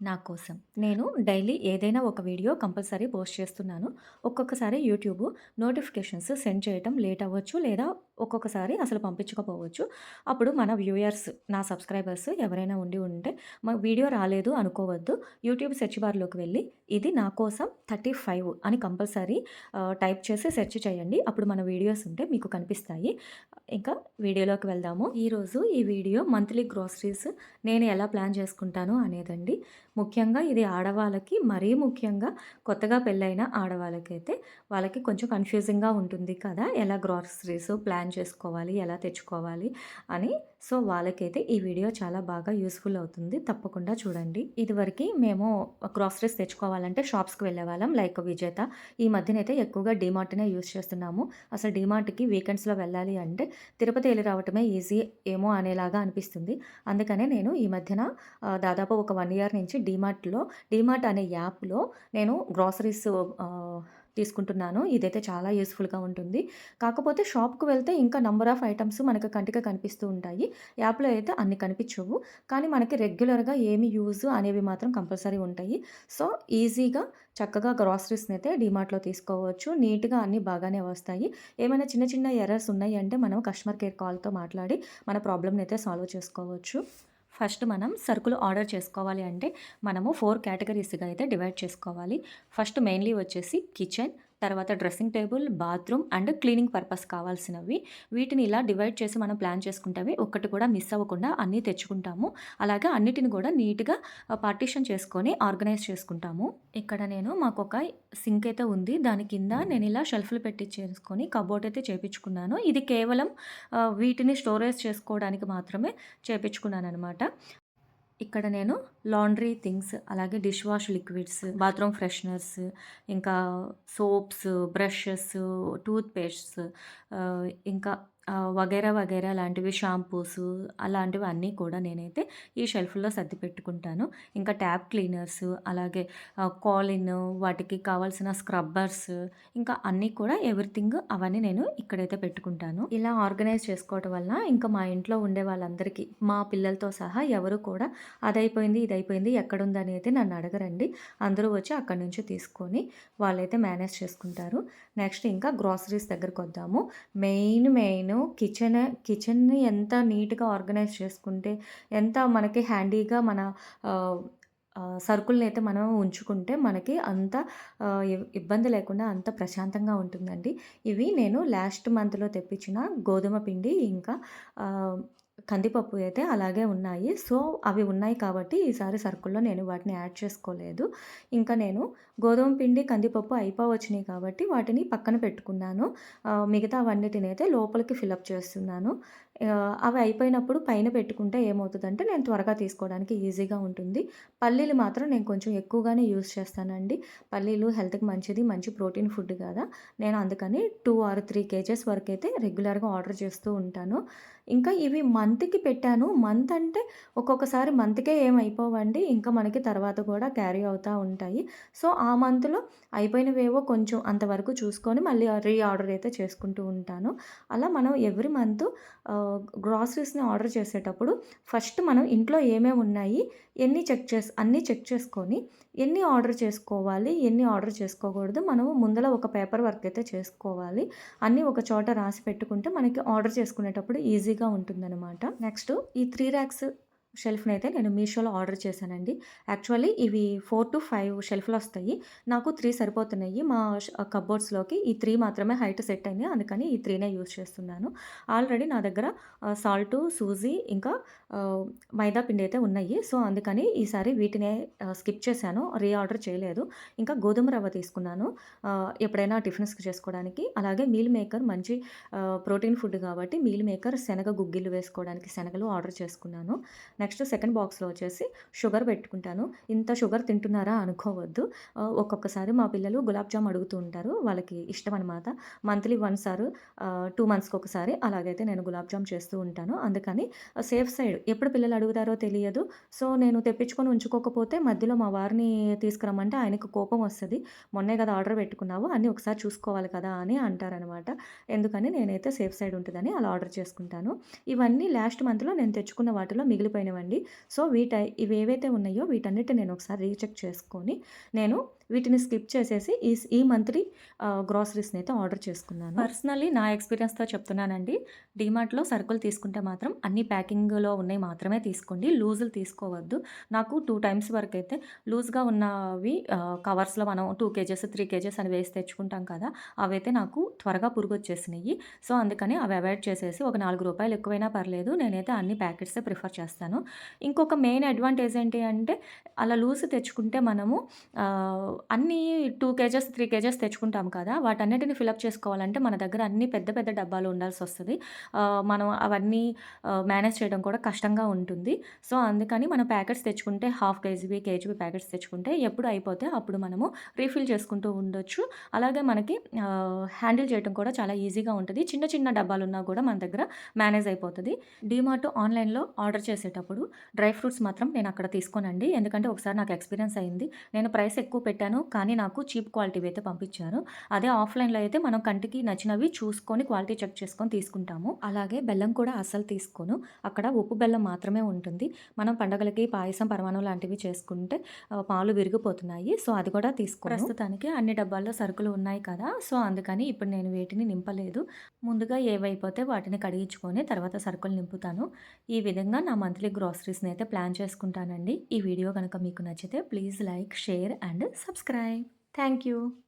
నా కోసం. నేను డైలీ ఏదైనా ఒక వీడియో కంపల్సరీ పోస్ట్ చేస్తున్నాను. ఒక్కొక్కసారి యూట్యూబ్ నోటిఫికేషన్స్ సెండ్ చేయటం లేట్ అవ్వచ్చు లేదా ఒక్కొక్కసారి అసలు పంపించకపోవచ్చు. అప్పుడు మన వ్యూయర్స్ నా సబ్స్క్రైబర్స్ ఎవరైనా ఉండి ఉంటే మా వీడియో రాలేదు అనుకోవద్దు. యూట్యూబ్ సెర్చ్ బార్లోకి వెళ్ళి ఇది నా కోసం థర్టీ ఫైవ్ అని కంపల్సరీ టైప్ చేసి సెర్చ్ చేయండి. అప్పుడు మన వీడియోస్ ఉంటే మీకు కనిపిస్తాయి. ఇంకా వీడియోలోకి వెళ్దాము. ఈరోజు ఈ వీడియో మంత్లీ గ్రోసరీస్ నేను ఎలా ప్లాన్ చేసుకుంటాను అనేదండి. ముఖ్యంగా ఇది ఆడవాళ్ళకి మరీ ముఖ్యంగా కొత్తగా పెళ్ళైన ఆడవాళ్ళకైతే వాళ్ళకి కొంచెం కన్ఫ్యూజింగ్గా ఉంటుంది కదా. ఎలా గ్రాసరీస్ ప్లాన్ చేసుకోవాలి ఎలా తెచ్చుకోవాలి అని సో వాళ్ళకైతే ఈ వీడియో చాలా బాగా యూస్ఫుల్ అవుతుంది. తప్పకుండా చూడండి. ఇదివరకు మేము గ్రాసరీస్ తెచ్చుకోవాలంటే షాప్స్కి వెళ్ళేవాళ్ళం లైక్ విజేత. ఈ మధ్యనైతే ఎక్కువగా డిమార్ట్నే యూస్ చేస్తున్నాము. అసలు డిమార్ట్కి వీకెండ్స్లో వెళ్ళాలి అంటే తిరుపతి వెళ్ళి రావటమే ఈజీ ఏమో అనేలాగా అనిపిస్తుంది. అందుకనే నేను ఈ మధ్యన దాదాపు ఒక వన్ ఇయర్ నుంచి డీమార్ట్లో డీమార్ట్ అనే యాప్లో నేను గ్రాసరీస్ తీసుకుంటున్నాను. ఇదైతే చాలా యూస్ఫుల్గా ఉంటుంది. కాకపోతే షాప్కి వెళ్తే ఇంకా నంబర్ ఆఫ్ ఐటమ్స్ మనకు కంటిగా కనిపిస్తూ ఉంటాయి. యాప్లో అయితే అన్ని కనిపించవు. కానీ మనకి రెగ్యులర్గా ఏమి యూజ్ అనేవి మాత్రం కంపల్సరీ ఉంటాయి. సో ఈజీగా చక్కగా గ్రాసరీస్ని అయితే డిమార్ట్లో తీసుకోవచ్చు. నీట్గా అన్నీ బాగానే వస్తాయి. ఏమైనా చిన్న చిన్న ఎర్రర్స్ ఉన్నాయి అంటే మనం కస్టమర్ కేర్ కాల్తో మాట్లాడి మన ప్రాబ్లమ్ని అయితే సాల్వ్ చేసుకోవచ్చు. ఫస్ట్ మనం సరుకులు ఆర్డర్ చేసుకోవాలి అంటే మనము ఫోర్ కేటగిరీస్గా అయితే డివైడ్ చేసుకోవాలి. ఫస్ట్ మెయిన్లీ వచ్చేసి కిచెన్ తర్వాత dressing table bathroom and cleaning purpose కావాల్సినవి. వీటిని ఇలా డివైడ్ చేసి మనం ప్లాన్ చేసుకుంటే ఒక్కటి కూడా మిస్ అవ్వకుండా అన్నీ తెచ్చుకుంటాము. అలాగే అన్నిటిని కూడా నీట్గా పార్టీషన్ చేసుకొని ఆర్గనైజ్ చేసుకుంటాము. ఇక్కడ నేను మాకు ఒక సింక్ అయితే ఉంది. దాని కింద నేను ఇలా షెల్ఫ్లు పెట్టి చేసుకొని కబోర్డ్ అయితే చేపించుకున్నాను. ఇది కేవలం వీటిని స్టోరేజ్ చేసుకోవడానికి మాత్రమే చేపించుకున్నాను అనమాట ఇక్కడ నేను లాండ్రీ థింగ్స్ అలాగే dish wash liquids bathroom fresheners ఇంకా సోప్స్ బ్రషెస్ టూత్ పేస్ట్స్ ఇంకా వగైరా వగైరా లాంటివి షాంపూస్ అలాంటివి అన్నీ కూడా నేనైతే ఈ షెల్ఫ్లో సర్ది పెట్టుకుంటాను. ఇంకా ట్యాప్ క్లీనర్స్ అలాగే కాలిన్ వాటికి కావాల్సిన స్క్రబ్బర్స్ ఇంకా అన్నీ కూడా ఎవ్రీథింగ్ అవన్నీ నేను ఇక్కడైతే పెట్టుకుంటాను. ఇలా ఆర్గనైజ్ చేసుకోవటం వల్ల ఇంకా మా ఇంట్లో ఉండే వాళ్ళందరికీ మా పిల్లలతో సహా ఎవరు కూడా అదైపోయింది ఇదైపోయింది ఎక్కడుందని అయితే నన్ను అడగరండి. అందరూ వచ్చి అక్కడి నుంచి తీసుకొని వాళ్ళైతే మేనేజ్ చేసుకుంటారు. నెక్స్ట్ ఇంకా గ్రాసరీస్ దగ్గరకు వద్దాము మెయిన్ మెయిన్ నేను కిచెన్ కిచెన్ని ఎంత నీట్గా ఆర్గనైజ్ చేసుకుంటే ఎంత మనకి హ్యాండీగా మన సరుకుల్ని అయితే మనం ఉంచుకుంటే మనకి అంత ఇబ్బంది లేకుండా అంత ప్రశాంతంగా ఉంటుందండి. ఇవి నేను లాస్ట్ మంత్లో తెప్పించిన గోధుమ పిండి ఇంకా కందిపప్పు అయితే అలాగే ఉన్నాయి. సో అవి ఉన్నాయి కాబట్టి ఈసారి సరుకుల్లో నేను వాటిని యాడ్ చేసుకోలేదు. ఇంకా నేను గోధుమ పిండి కందిపప్పు అయిపోవచ్చినాయి కాబట్టి వాటిని పక్కన పెట్టుకున్నాను. మిగతా అవన్నిటిని అయితే లోపలికి ఫిలప్ చేస్తున్నాను. అవి అయిపోయినప్పుడు పైన పెట్టుకుంటే ఏమవుతుందంటే నేను త్వరగా తీసుకోవడానికి ఈజీగా ఉంటుంది. పల్లీలు మాత్రం నేను కొంచెం ఎక్కువగానే యూస్ చేస్తానండి. పల్లీలు హెల్త్కి మంచిది మంచి ప్రోటీన్ ఫుడ్ కదా. నేను అందుకని టూ ఆర్ త్రీ కేజెస్ వరకు అయితే రెగ్యులర్గా ఆర్డర్ చేస్తూ ఉంటాను. ఇంకా ఇవి మంత్కి పెట్టాను. మంత్ అంటే ఒక్కొక్కసారి మంత్కే ఏమైపోవండి. ఇంకా మనకి తర్వాత కూడా క్యారీ అవుతూ ఉంటాయి. సో ఆ ఆ మంత్లో అయిపోయినవేవో కొంచెం అంతవరకు చూసుకొని మళ్ళీ రీఆర్డర్ అయితే చేసుకుంటూ ఉంటాను. అలా మనం ఎవ్రీ మంత్ గ్రాసరీస్ని ఆర్డర్ చేసేటప్పుడు ఫస్ట్ మనం ఇంట్లో ఏమేమి ఉన్నాయి ఎన్ని చెక్ చేసి అన్నీ చెక్ చేసుకొని ఎన్ని ఆర్డర్ చేసుకోవాలి ఎన్ని ఆర్డర్ చేసుకోకూడదు మనము ముందర ఒక పేపర్ వర్క్ అయితే చేసుకోవాలి. అన్నీ ఒక చోట రాసి పెట్టుకుంటే మనకి ఆర్డర్ చేసుకునేటప్పుడు ఈజీగా ఉంటుందన్నమాట. నెక్స్ట్ ఈ త్రీ ర్యాక్స్ షెల్ఫ్ని అయితే నేను మీషోలో ఆర్డర్ చేశానండి. యాక్చువల్లీ ఇవి ఫోర్ టు ఫైవ్ షెల్ఫ్లు వస్తాయి. నాకు త్రీ సరిపోతున్నాయి. మా కబోర్డ్స్లోకి ఈ త్రీ మాత్రమే హైట్ సెట్ అయింది. అందుకని ఈ త్రీనే యూజ్ చేస్తున్నాను. ఆల్రెడీ నా దగ్గర సాల్ట్ సూజీ ఇంకా మైదా పిండి అయితే ఉన్నాయి. సో అందుకని ఈసారి వీటినే స్కిప్ చేశాను. రీఆర్డర్ చేయలేదు. ఇంకా గోధుమ రవ్వ తీసుకున్నాను. ఎప్పుడైనా టిఫిన్స్కి చేసుకోవడానికి. అలాగే మీల్ మేకర్ మంచి ప్రోటీన్ ఫుడ్ కాబట్టి మీల్ మేకర్ శనగ గుగ్గిళ్ళు వేసుకోవడానికి శనగలు ఆర్డర్ చేసుకున్నాను. నెక్స్ట్ సెకండ్ బాక్స్లో వచ్చేసి షుగర్ పెట్టుకుంటాను. ఇంత షుగర్ తింటున్నారా అనుకోవద్దు. ఒక్కొక్కసారి మా పిల్లలు గులాబ్ జామ్ అడుగుతూ ఉంటారు. వాళ్ళకి ఇష్టం అనమాట మంత్లీ వన్ సార్ టూ మంత్స్కి ఒకసారి అలాగైతే నేను గులాబ్ జామ్ చేస్తూ ఉంటాను. అందుకని సేఫ్ సైడ్ ఎప్పుడు పిల్లలు అడుగుతారో తెలియదు. సో నేను తెప్పించుకొని ఉంచుకోకపోతే మధ్యలో మా వారిని తీసుకురమ్మంటే ఆయనకు కోపం వస్తుంది. మొన్నే కదా ఆర్డర్ పెట్టుకున్నావు అన్నీ ఒకసారి చూసుకోవాలి కదా అని అంటారనమాట ఎందుకని నేనైతే సేఫ్ సైడ్ ఉంటుందని అలా ఆర్డర్ చేసుకుంటాను. ఇవన్నీ లాస్ట్ మంత్లో నేను తెచ్చుకున్న వాటిలో మిగిలిపోయిన కానివ్వండి సో వీట ఇవి ఏవైతే ఉన్నాయో వీటన్నిటిని నేను ఒకసారి రీచెక్ చేసుకొని నేను వీటిని స్కిప్ చేసేసి ఈ ఈ మంత్లీ గ్రాసరీస్ని అయితే ఆర్డర్ చేసుకున్నాను. పర్సనల్లీ నా ఎక్స్పీరియన్స్తో చెప్తున్నానండి. డీమార్ట్లో సరుకులు తీసుకుంటే మాత్రం అన్ని ప్యాకింగ్లో ఉన్నాయి మాత్రమే తీసుకోండి. లూజులు తీసుకోవద్దు. నాకు టూ టైమ్స్ వరకు అయితే లూజ్గా ఉన్నవి కవర్స్లో మనం టూ కేజెస్ త్రీ కేజెస్ అని వేసి తెచ్చుకుంటాం కదా అవైతే నాకు త్వరగా పురుగు వచ్చేసినాయి సో అందుకని అవి అవాయిడ్ చేసేసి ఒక నాలుగు రూపాయలు ఎక్కువైనా పర్లేదు. నేనైతే అన్ని ప్యాకెట్సే ప్రిఫర్ చేస్తాను. ఇంకొక మెయిన్ అడ్వాంటేజ్ ఏంటి అంటే అలా లూజ్ తెచ్చుకుంటే మనము అన్నీ టూ కేజెస్ త్రీ కేజెస్ తెచ్చుకుంటాం కదా వాటన్నిటిని ఫిలప్ చేసుకోవాలంటే మన దగ్గర అన్ని పెద్ద పెద్ద డబ్బాలు ఉండాల్సి వస్తుంది. మనం అవన్నీ మేనేజ్ చేయడం కూడా కష్టంగా ఉంటుంది. సో అందుకని మనం ప్యాకెట్స్ తెచ్చుకుంటే హాఫ్ కేజీవి కేజీవి ప్యాకెట్స్ తెచ్చుకుంటే ఎప్పుడు అయిపోతే అప్పుడు మనము రీఫిల్ చేసుకుంటూ ఉండొచ్చు. అలాగే మనకి హ్యాండిల్ చేయడం కూడా చాలా ఈజీగా ఉంటుంది. చిన్న చిన్న డబ్బాలు ఉన్నా కూడా మన దగ్గర మేనేజ్ అయిపోతుంది. డీమార్ట్ ఆన్లైన్లో ఆర్డర్ చేసేటప్పుడు డ్రై ఫ్రూట్స్ మాత్రం నేను అక్కడ తీసుకోనండి. ఎందుకంటే ఒకసారి నాకు ఎక్స్పీరియన్స్ అయింది. నేను ప్రైస్ ఎక్కువ పెట్టాను. కానీ నాకు చీప్ క్వాలిటీ అయితే పంపించారు. అదే ఆఫ్లైన్లో అయితే మనం కంటికి నచ్చినవి చూసుకొని క్వాలిటీ చెక్ చేసుకొని తీసుకుంటాము. అలాగే బెల్లం కూడా అస్సలు తీసుకోను. అక్కడ ఉప్పు బెల్లం మాత్రమే ఉంటుంది. మనం పండగలకి పాయసం పరమాణం లాంటివి చేసుకుంటే పాలు విరిగిపోతున్నాయి. సో అది కూడా తీసుకో ప్రస్తుతానికి అన్ని డబ్బాల్లో సరుకులు ఉన్నాయి కదా. సో అందుకని ఇప్పుడు నేను వేటిని నింపలేదు. ముందుగా ఏవైపోతే వాటిని కడిగించుకొని తర్వాత సరుకులు నింపుతాను. ఈ విధంగా నా మంత్లీ గ్రాసరీస్ని అయితే ప్లాన్ చేసుకుంటానండి. ఈ వీడియో కనుక మీకు నచ్చితే please like share and subscribe. subscribe. Thank you.